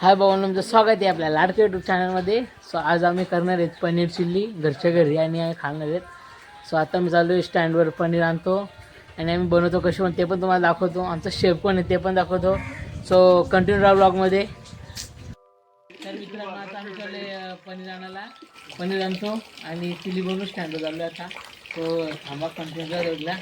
हाय भाऊ तुमचं स्वागत आहे आपल्या लाडके यूट्यूब चॅनलमध्ये सो आज आम्ही करणार आहेत पनीर चिल्ली घरच्या घरी आणि आम्ही खाणार आहेत. सो आता मी चालू आहे स्टँडवर पनीर आणतो आणि आम्ही बनवतो कशी पण ते पण तुम्हाला दाखवतो. आमचा शेफ पण आहे ते पण दाखवतो. सो कंटिन्यू राहा ब्लॉगमध्ये तर मित्रांनो आता आम्ही चालले पनीर आणायला. पनीर आणतो आणि चिल्ली बनवून स्टँडवर चाललो आता. सो थांबा कंटिन्यू रोडला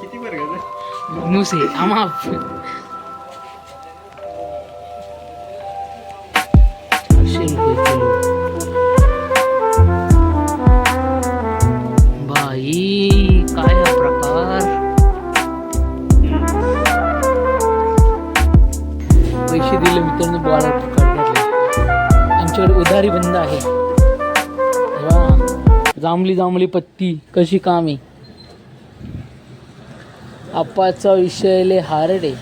किती बरं मुसे आमाप बाई काय हा प्रकार? पैसे दिले मित्रांनो बॉर्डर आमच्याकडे उधारी बंद आहे. हे जांभली जांभली पत्ती कशी कामी. आप्पाचा विषय लय हार्ड आहे.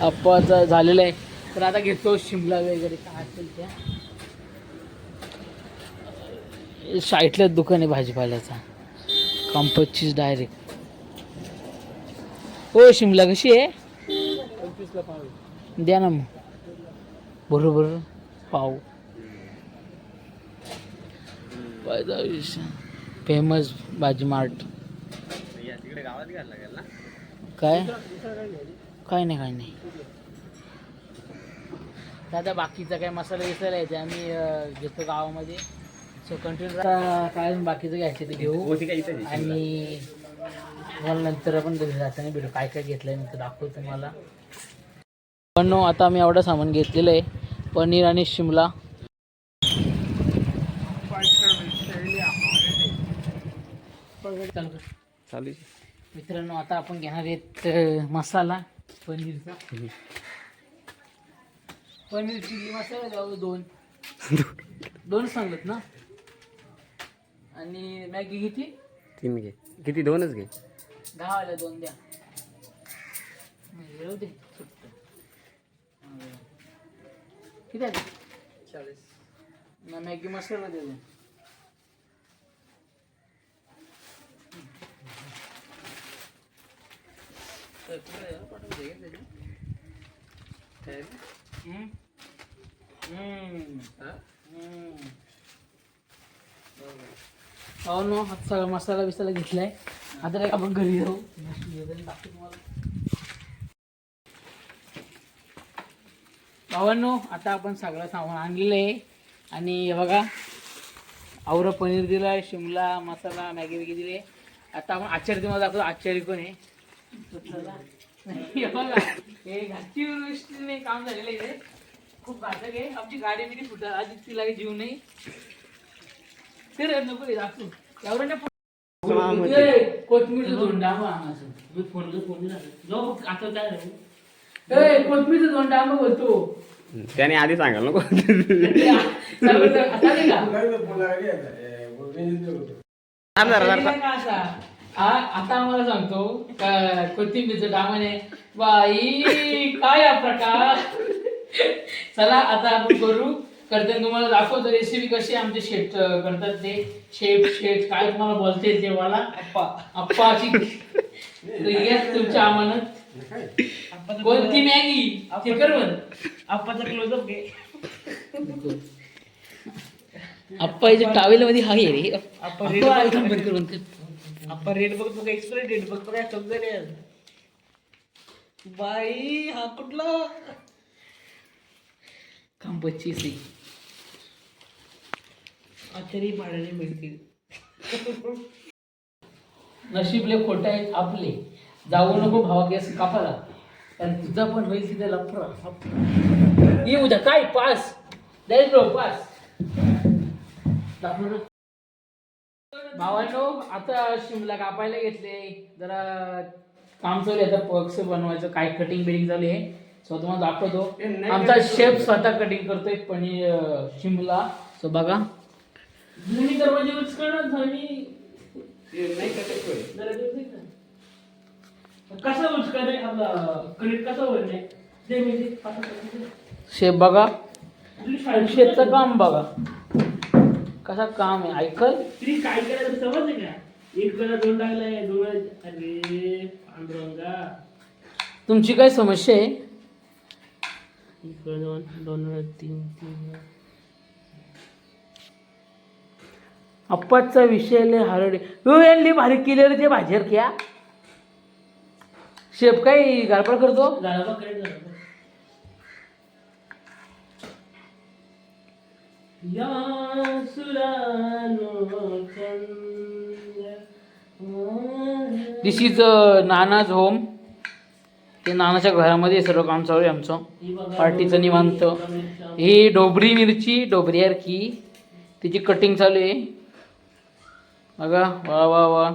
आप्पाचा झालेला आहे. तर आता घेतो शिमला वगैरे काय असेल त्या साईटलाच दुकान आहे भाजीपाल्याचा. कंपचीच डायरेक्ट हो शिमला कशी आहे. द्या ना मग. बरोबर. पाव. फेमस भाजी मार्ट काय? काय नाही काय नाही. दादा बाकीचा काय मसाला विसायला ते आम्ही घेतो गावामध्ये. सो कंटिन्यू काय बाकीचं घ्यायचं ते घेऊ. आणि मला नंतर आपण घरी जाताना भेटू. काय काय घेतलंय नंतर दाखवतो तुम्हाला. पण आता आम्ही एवढं सामान घेतलेलं आहे. पनीर आणि शिमला. चालू कर. चालू मित्रांनो आता आपण घेणार आहेत मसाला पनीरचा. पनीर चिल्ली मसाला जाऊ दोन. दोन सांगत ना? आणि मॅगी किती? तीन घे. किती? दोनच घे. दहा वाल्या दोन द्या. येऊ दे सुट्ट. किती आहे? चाळीस. मॅगी मसाला दे दोन हम्म. हम्म. हम्म. हो ना आता सगळा मसाला बिसाला घेतलाय. आता काय आपण घरी जाऊ तुम्हाला भावांनो आता आपण सगळं सामान आणलेलं आहे. आणि हे बघा औरा पनीर दिलं आहे शिमला मसाला मॅगी वॅगी दिली आता आपण आचार्य तुम्हाला दाखवतो. आचार्य कोण आहे? हे घाटी काम झालेलं आहे. खूप घातक आहे. आमची गाडी बिडी फुटत आधी तिला जीव नाही. तर नको रे दाखवू. एवढं कोथमीरचं आणायचं. मी फोन फोन जाऊ आता काय कोथमीरचं आंबा बोलतो. त्याने आधी सांगाल नको. आता नाही का? आ- आता आम्हाला सांगतो कोथिंबीरचं डामाने बाई काय हा प्रकार? चला आता आपण करू. करते तुम्हाला दाखवतो रेसिपी कशी आमचे शेट करतात ते. शेफ शेट काय तुम्हाला बोलते ते मला अप्पा अप्पाची रिगेस तुमच्या अमानत कोणती मॅगी? ते कर म्हण आप्पाचा क्लोजअप घे. अप्पाच्या टावेल मध्ये आहे रे. अप्पा अप्पा, आपण थांब, रेट बघ बघा एक्सपायरी डेट बघतो काय समजा रे बाई हा कुठला? खांबची सी आचारी भाड्याने मिळतील. नशीबले खोटे आहेत आपले. जाऊ नको भावा केस कापाला कारण तुझा पण होईल तिथे लफरा ये उद्या काय? पास. द्यायच रो पास. दाखव ना. भावांनो आता शिमला कापायला घेतले. जरा काम चालू आहे आता पक्ष बनवायचं काय कटिंग बिटिंग चालू आहे सो तुम्हाला दाखवतो. आमचा. शेफ स्वतः कटिंग करतोय पनीर अं, शिमला. सो बघा. जुनी दरवाजे यूज करणार झाली ते नाही का ते होय. जरा देऊ दे ना. कसा यूज करे आपला क्रेडिट कसा होईल. शेफ बघा. शेफचं काम बघा. कसा काम आहे? ऐकल? तुझी काय करायचं समजलं का? एक वेळा दोन टाकलाय दोन वेळा अरे पांडुरंगा. तुमची काय समस्या आहे? एक वेळा दोन दोन वेळा तीन तीन वेळा. अप्पाचा विषय लय हारडे हो यांनी भारी केलेलं ते भाजीर क्या शेफ काय गडबड करतो? बघ क्रेडिट झाला बघ. या सुरानो चंद्र दिस इज नानाज होम ते नानाच्या घरामध्ये सर्व काम चालू आहे आमचं. पार्टीचं निवांत. ही डोबरी मिरची डोबरी की. तिची कटिंग चालू आहे. बघा वा वा वा.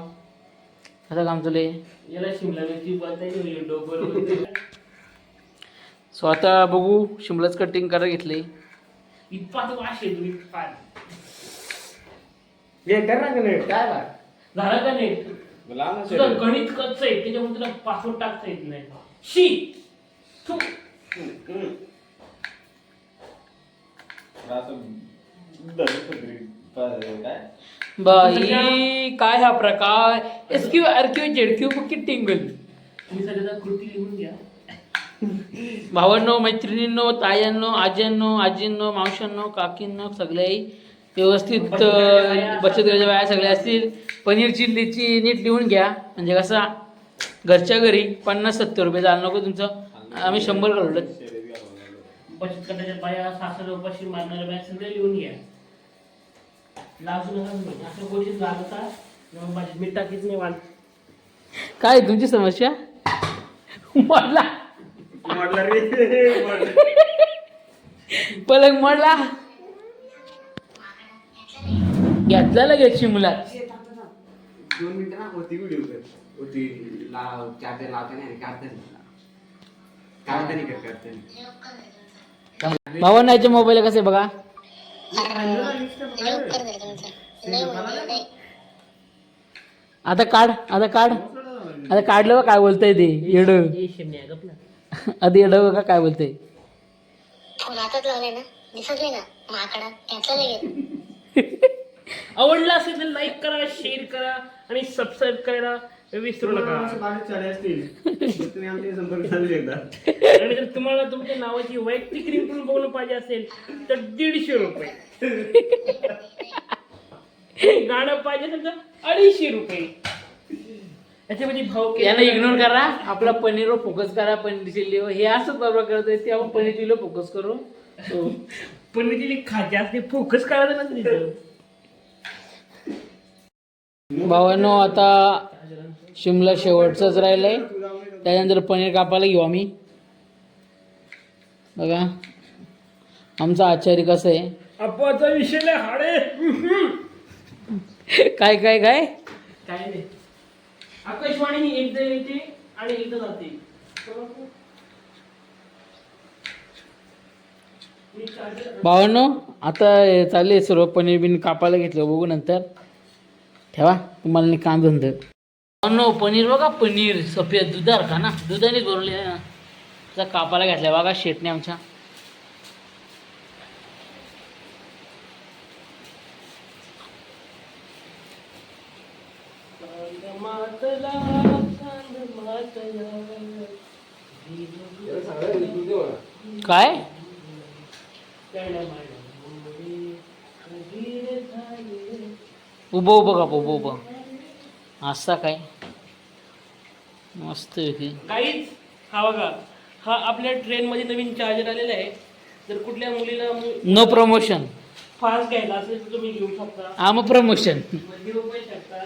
असं काम चालू आहे. सो आता बघू शिमलाच कटिंग करायला घेतले इतपात वाश हे कर ना कनेक्ट काय बा झाला का नाही लाव ना तुझं शेड. गणित कच्च आहे त्याच्यामुळे तुला पासवर्ड टाकता येत नाही शी थू. हम्म. असं धरून पदरी. प- काय बाई काय हा प्रकार S Q R Q Z Q बुकी टिंगल तुम्ही सगळ्याचा कृती लिहून घ्या भावांनो मैत्रिणींनो तायांनो आज्यांनो आजींनो मावशांनो काकींनो सगळ्याही व्यवस्थित बचत गटाच्या बाया सगळ्या असतील. पनीर चिल्लीची नीट लिहून घ्या. म्हणजे कसा घरच्या घरी पन्नास सत्तर रुपये झालं नको तुमचं. आम्ही शंभर आलो. बचत गटाच्या बाया सासर उपाशी मारणाऱ्या बाया सगळे लिहून घ्या. लाजू नका. असं माझी मीठ टाकीच नाही काय तुमची समस्या? मोडला मोडला रे. पलंग मोडला. घेतला लगेच शिमला. दोन मिनिटं ना होती व्हिडिओ कर होती लाव चार्जर कर काढताना. भावांना याच्या मोबाईल कसे बघा? आता काढ आता काढ. आता काढलं बा काय बोलतंय ते. येड. हे आधी येड बघा काय बोलतंय. फोन हातात लावलाय ना दिसतले ना माकडा घेतला लगेच. आवडला असेल तर लाईक करा शेअर करा आणि सबस्क्राईब करायला विसरू नका. बारीक चाळे असतील तर तुम्ही आमच्या संपर्क साधू शकता. आणि जर तुम्हाला तुमच्या नावाची वैयक्तिक रिंगटोन बघणं पाहिजे असेल तर दीडशे रुपये. गाणं पाहिजे असेल तर अडीचशे रुपये. याच्यामध्ये भाव यांना इग्नोर करा. आपला पनीरवर फोकस करा. पनीर चिल्लीवर हे असंच बरोबर करतोय. ते आपण पनीर चिल्लीवर फोकस करू. पण मी तिथे खाते. असते फोकस करायचं ना भावांनो आता शिमला शेवटचंच राहिलंय. त्याच्यानंतर पनीर कापायला घेऊ आम्ही. बघा. आमचा आचार्य कसं आहे? अप्पाचा विषय हाडे काय काय काय? काय नाही. आकाशवाणी ही एकदा येते आणि एकदा जाते. भावांनो आता हे चालले सर्व पनीर बिन कापायला घेतलं बघू नंतर. ठेवा तुम्हाला नाही काम धंद. भावांनो पनीर बघा पनीर सफेद दुधार का ना? दुधानेच भरले ना? कापायला घेतला बघा शेटने आमच्या. काय. उभं उभं काप उभं उभं. असा काय? मस्त की काहीच. हा बघा. हा आपल्या ट्रेनमध्ये नवीन चार्जर आलेला आहे. जर कुठल्या मुलीला नो प्रमोशन फास्ट घ्यायला असेल तर तुम्ही घेऊ शकता. मग प्रमोशन घेऊ पण शकता.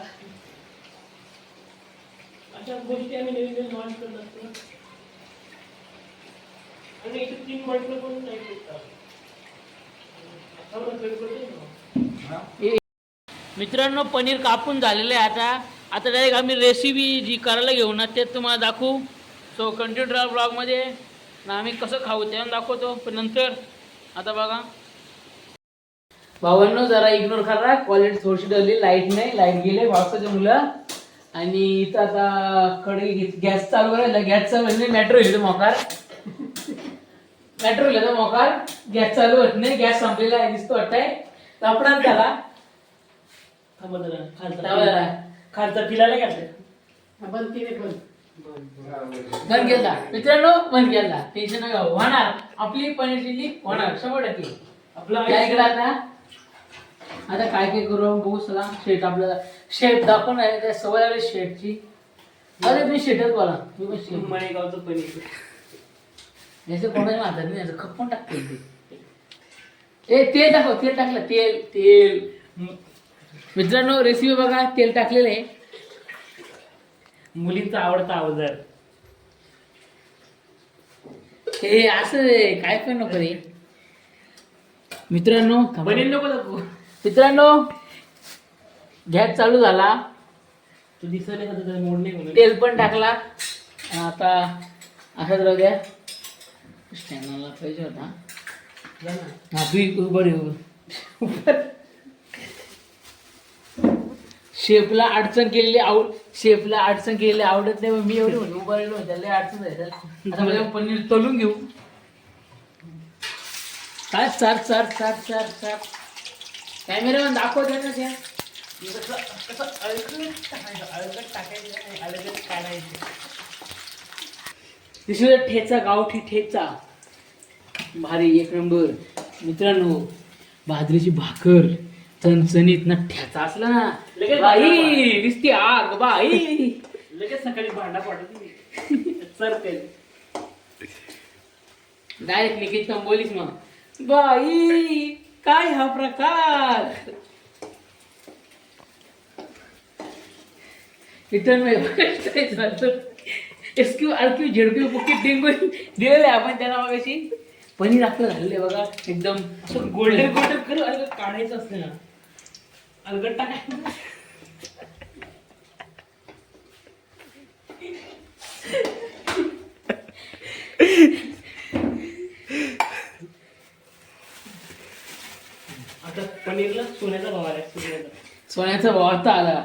अशा गोष्टी आम्ही नवीन नवीन लॉन्च करत असतो. आणि इथे तीन म्हटलं पण नाही मित्रांनो पनीर कापून झालेलं आहे आता. आता डायरेक्ट आम्ही रेसिपी जी करायला घेऊ ना ते तुम्हाला दाखवू. सो कंटिन्यू राहा ब्लॉगमध्ये ना आम्ही कसं खाऊ ते दाखवतो. पण नंतर आता बघा. भावांनो जरा इग्नोर करा. क्वालिटी थोडीशी डरली लाइट नाही. लाइट गेले. पावसाचे मुलं आणि इथं आता कढई गॅस चालू करायला गॅस चालू म्हणजे मेट्रो येतो मोकार. मेट्रो येतो मोकार. गॅस चालू होत नाही गॅस संपलेला आहे दिसतो वाटतंय. लपडात त्याला. थांबा जरा थांबा खालचा फिरायला घातलं बंद केले पण. बंद केला. मित्रांनो बंद केला. टेन्शन नका घेऊ. होणार. आपली पनीर चिल्ली होणार. शंभर टक्के. आपला काय इकडे आता. आता काय काय करू? बघू चला. शेट आपल्याला शेट दाखवून आहे त्या सवय आली शेटची. अरे मी शेटच बोला. मी पण शेट. मणेगावचं पनीर. याचं कोणाच्या हातात नाही याचं खप्पन टाकते ते ए तेल टाकव तेल टाकलं तेल तेल. मित्रांनो रेसिपी बघा तेल टाकलेलं आहे. मुलींचा आवडता अवजार हे असं आहे, काय पण नको रे. मित्रांनो थांबा. पनीर नको दाखवू. मित्रांनो गॅस चालू झाला. तू दिसत नाही का त्याचा मोड नाही म्हणून तेल पण टाकला. आता असंच राहू द्या. स्टँडला पाहिजे होता. जा ना. हा तू उभं रे उभं शेफला अडचण केलेली आवड शेफला अडचण केलेली आवडत नाही मग मी एवढी म्हणून उभं राहिलो त्याला लय अडचण. आता पनीर तळून घेऊ. काय चार चार चार चार चार कॅमेरामॅन दाखव द्या ना त्या. कसं कसं अळकट टाकायचं अळकट टाकायचं आणि अळकट काढायचं. तिसरा ठेचा गावठी ठेचा. भारी एक नंबर. मित्रांनो बाजरीची भाकर चणचणीत ना ठेचा असला ना लगेच बाई दिसते आग बाई. लगेच सकाळी भांडा पडत सरते डायरेक्ट लिखित कंबोलीस मग. बाई काय हा प्रकार? मित्रांनो एसक्यू आरक्यू झेडक्यू बुकी डेंगू दिलेलं आहे. आपण त्यांना मगाशी पनीर आपलं झालेलं आहे बघा. एकदम असं गोल्डन गोल्डन करू अलगट काढायचं असते ना. अलगट टाकायचं आता पनीरला सोन्याचा भाव आला सोन्याचा. सोन्याचा भाव आता आला.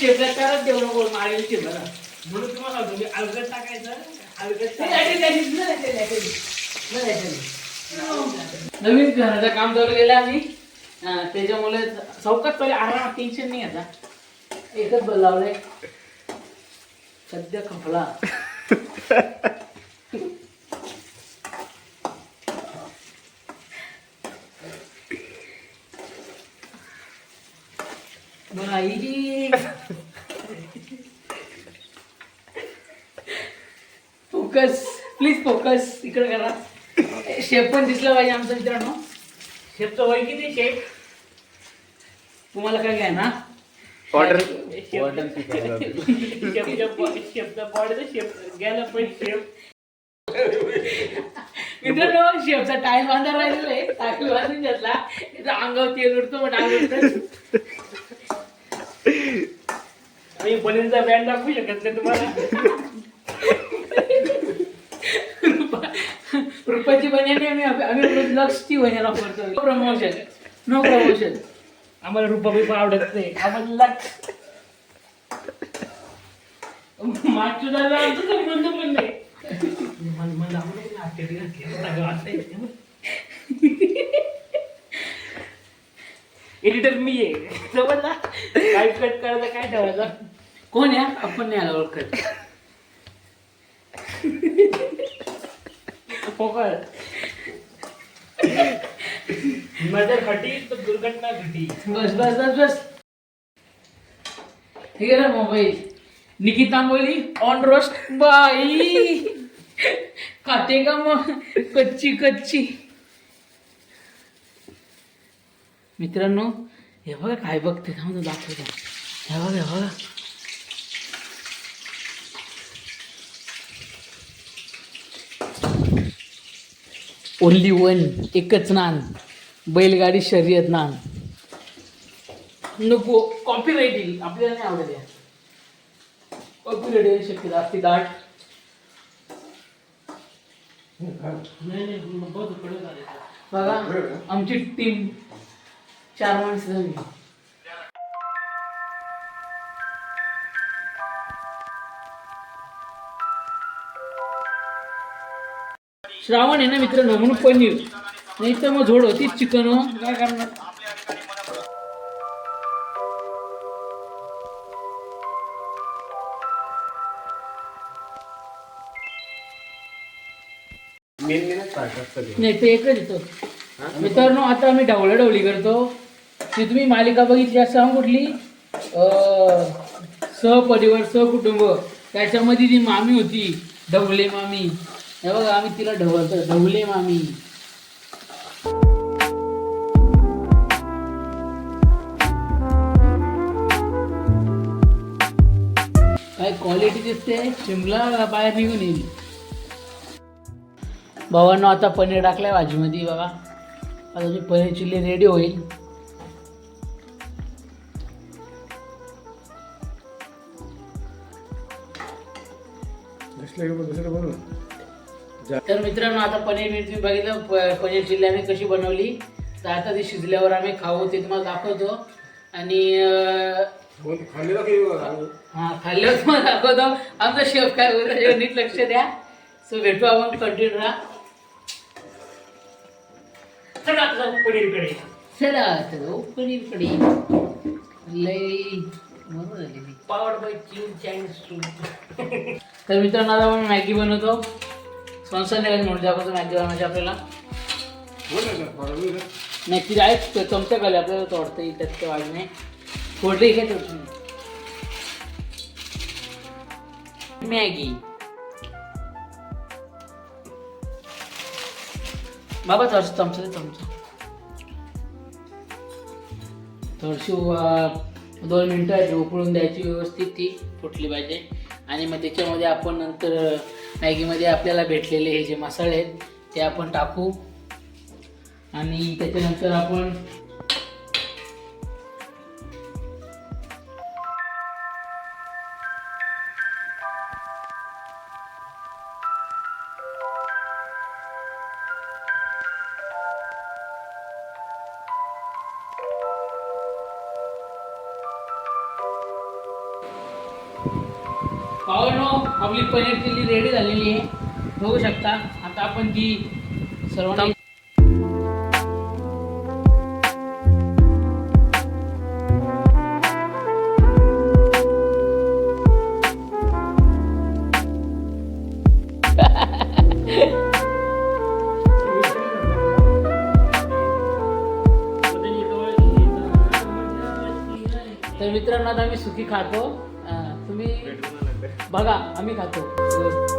शेफला करत देऊ नको मारेल शेफ बघा म्हणून तुम्हाला सांगतो मी अलगट टाकायचं ते न. न लाटेल. नवीन घराचं काम चालू केलं आम्ही त्याच्यामुळे चौकात चालू आरामात टेन्शन नाही आता. एकच बल लावलंय सध्या खपला बाई फोकस प्लीज फोकस इकडे करा शेफ पण दिसला पाहिजे आमचा मित्रांनो. शेफचं वय किती शेफ तुम्हाला काय घ्या ना ऑर्डर गेला पण शेफ मित्रांनो शेफचा टाइम बांधा राहिलेला आहे. टाकली बांधून घेतला. अंगावर तेल उडतो पण अंग उडतं. आम्ही पनीरचा बँड दाखवू शकत नाही तुम्हाला? आम्ही आम्ही लक्सची बनियान वापरतो. नो प्रमोशन नो प्रमोशन आम्हाला रुपा बिपा आवडत नाही. आम्हाला लक्ष. मागच्या दादा आमचं संबंध पण नाही. मला मला आवडत नाही आश्चर्य घातलं. सगळं आता येतं. एडिटर मी आहे. समजला काय कट करायचं काय ठेवायचं? कोण या आपण नाही आला ओळखत. पोकळ नजर खटी तर दुर्घटना घटी. बस बस बस बस. हे घे ना मोबाईल. निकिता बोली ऑन रोस्ट बाई. खाते का मग? कच्ची कच्ची. मित्रांनो हे बघा काय बघते थांबून दाखवतो. हे बघा हे बघा. ओनली वन एकच नान. बैलगाडी शर्यत नान. नको कॉपी राईट येईल. आपल्याला नाही आवडेल कॉपी राईट येईल शक्यता असते दाट. बघा आमची टीम चार माणसं झाली श्रावण आहे ना मित्रांनो म्हणून पनीर. नाही तर मग झोड होती चिकन हो. काय करणार? नाही ते एकच येतो. मित्रांनो आता आम्ही ढवळा ढवळी करतो. ती तुम्ही मालिका बघितली असं कुठली? अं, सहपरिवार सहकुटुंब. त्याच्यामध्ये ती मामी होती ढवले मामी. हे बघा आम्ही तिला ढवळतो ढवले मामी. काय क्वालिटी दिसते? शिमला बाहेर निघून येईल. भावांनो आता पनीर टाकलाय भाजीमध्ये बघा. आता जी पनीर चिल्ली रेडी होईल. तर मित्रांनो आता पनीर मिरची बघितलं पनीर चिल्ली आम्ही कशी बनवली. तर आता ती शिजल्यावर आम्ही खाऊ ते तुम्हाला दाखवतो. आणि हा खाल्ल्यावर तुम्हाला दाखवतो. आमचा शेफ काय होतं नीट लक्ष द्या. सो भेटू आपण कंटिन्यू राहा. चला पनीरकडे. पनीरकडे. झाली ती. पावड बाय तर मित्रांनो आता आपण मॅगी बनवतो. संसार म्हणून दाखवतो मॅगी बनवायची आपल्याला. नाही ती आहे चमचा खाली आपल्याला तोडता येईल त्यात वाढ नाही. फोडली काय तोडची मॅगी बाबा थोडस चमचा दे चमचा थोडीशी दोन मिनटं उकळून द्यायची व्यवस्थित ती फुटली पाहिजे. आणि मग त्याच्यामध्ये आपण नंतर मॅगीमध्ये आपल्याला भेटलेले हे जे मसाले आहेत ते आपण टाकू. आणि त्याच्यानंतर आपण पावनो आपली पनीर चिल्ली रेडी झालेली आहे. बघू शकता. आता आपण ती सर्वांना तर मित्रांनो आता आम्ही सुकी खातो. बघा आम्ही खातो.